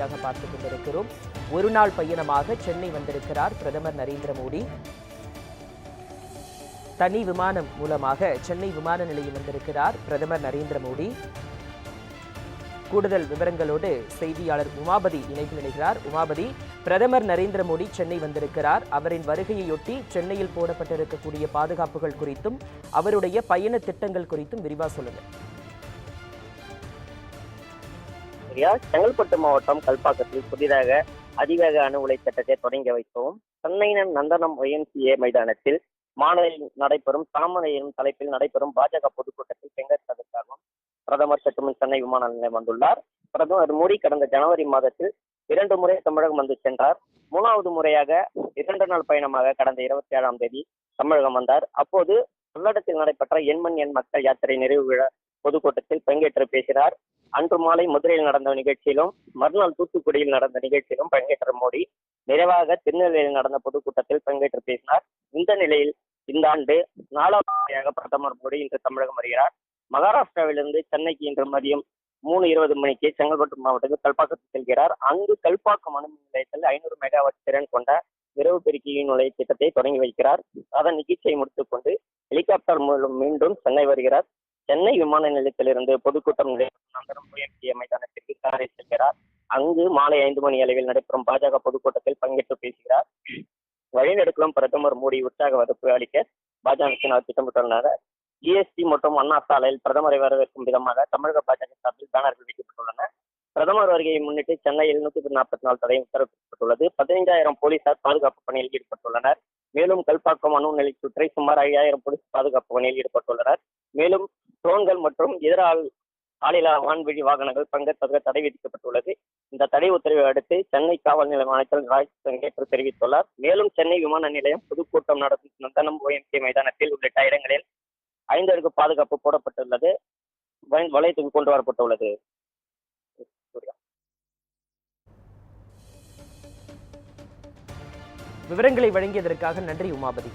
செய்தியாக பார்த்து கொண்டிருக்கிறோம். ஒரு நாள் பயணமாக சென்னை வந்திருக்கிறார் பிரதமர் நரேந்திர மோடி. தனி விமானம் மூலமாக சென்னை விமான நிலையம் வந்திருக்கிறார் பிரதமர் நரேந்திர மோடி. கூடுதல் விவரங்களோடு செய்தியாளர் உமாபதி இணைப்பில் நிலைகிறார் உமாபதி பிரதமர் நரேந்திர மோடி சென்னை வந்திருக்கிறார். அவரின் வருகையொட்டி சென்னையில் போடப்பட்டிருக்கக்கூடிய பாதுகாப்புகள் குறித்தும் அவருடைய பயண திட்டங்கள் குறித்தும் விரிவாக சொல்லுங்கள். சரியா செங்கல்பட்டு மாவட்டம் கல்பாக்கத்தில் புதிதாக அதிவேக அணு உலை திட்டத்தை தொடங்கி வைத்தோம் சென்னை நந்தனம் ஒய்எம்சிஏ மைதானத்தில் மாநில நடைபெறும் தாமரை தலைப்பில் நடைபெறும் பாஜக பொதுக்கூட்டத்தில் பங்கேற்பதற்காகவும் பிரதமர் சற்றுமுன் சென்னை விமான நிலையம் வந்துள்ளார். பிரதமர் மோடி கடந்த ஜனவரி மாதத்தில் இரண்டு முறை தமிழகம் வந்து சென்றார். மூணாவது முறையாக இரண்டு நாள் பயணமாக கடந்த இருபத்தி ஏழாம் தேதி தமிழகம் வந்தார். அப்போது உள்ளடத்தில் நடைபெற்ற எண்மண் எண் மக்கள் யாத்திரை நிறைவு விழா பொதுக்கூட்டத்தில் பங்கேற்று பேசினார். அன்று மாலை மதுரையில் நடந்த நிகழ்ச்சியிலும் மறுநாள் தூத்துக்குடியில் நடந்த நிகழ்ச்சியிலும் பங்கேற்ற மோடி நிறைவாக திருநெல்வேலியில் நடந்த பொதுக்கூட்டத்தில் பங்கேற்று பேசினார். இந்த நிலையில் இந்த ஆண்டு நாலாவது பிரதமர் மோடி இன்று தமிழகம் வருகிறார். மகாராஷ்டிராவிலிருந்து சென்னைக்கு இன்று மதியம் மூணு இருபது மணிக்கு செங்கல்பட்டு மாவட்டத்தில் கல்பாக்கத்தில் செல்கிறார். அங்கு கல்பாக்கம் அணு மின் நிலையத்தில் ஐநூறு மெகாவாட் திறன் கொண்ட விரைவு பெருக்கியின் நுழைய திட்டத்தை தொடங்கி வைக்கிறார். அதன் நிகழ்ச்சியை முடித்துக் கொண்டு ஹெலிகாப்டர் மூலம் மீண்டும் சென்னை வருகிறார். சென்னை விமான நிலையத்திலிருந்து பொதுக்கூட்டம் நகரம் மைதானத்திற்கு செல்கிறார் அங்கு மாலை ஐந்து மணி அளவில் நடைபெறும் பாஜக பொதுக்கூட்டத்தில் பங்கேற்று பேசுகிறார். வழிநெடுக்கலாம் பிரதமர் மோடி உற்சாக வரப்பு அளிக்க பாஜகவினர் திட்டமிட்டுள்ளனர் ஜிஎஸ்டி மற்றும் அண்ணா சாலையில் பிரதமரை வரவேற்கும் விதமாக தமிழக பாஜக சார்பில் பேனர்கள் வைக்கப்பட்டுள்ளன. பிரதமர் வருகையை முன்னிட்டு சென்னையில் நூற்றி நாற்பத்தி நாலு தடை உத்தரவிடப்பட்டுள்ளது. பதினைந்தாயிரம் போலீசார் பாதுகாப்பு பணியில் ஈடுபட்டுள்ளனர். மேலும் கல்பாக்கம் அணு நிலை சுற்றி சுமார் ஐயாயிரம் போலீஸ் பாதுகாப்பு பணியில் ஈடுபட்டுள்ளனர். மேலும் ட்ரோன்கள் மற்றும் இதர ஆளில்லா வான்வழி வாகனங்கள் பங்கேற்பதற்கு தடை விதிக்கப்பட்டுள்ளது. இந்த தடை உத்தரவை அடுத்து சென்னை காவல் நிலையம் அமைச்சர் ராஜ் சங்கேற்று தெரிவித்துள்ளார். மேலும் சென்னை விமான நிலையம் பொதுக்கூட்டம் நடத்தும் நந்தனம் ஓஎம்கே மைதானத்தில் உள்ளிட்ட இடங்களில் ஐந்து அடுக்கு பாதுகாப்பு போடப்பட்டுள்ளது. வளையத்துக்கு கொண்டு வரப்பட்டுள்ளது. விவரங்களை வழங்கியதற்காக நன்றி உமாபதி.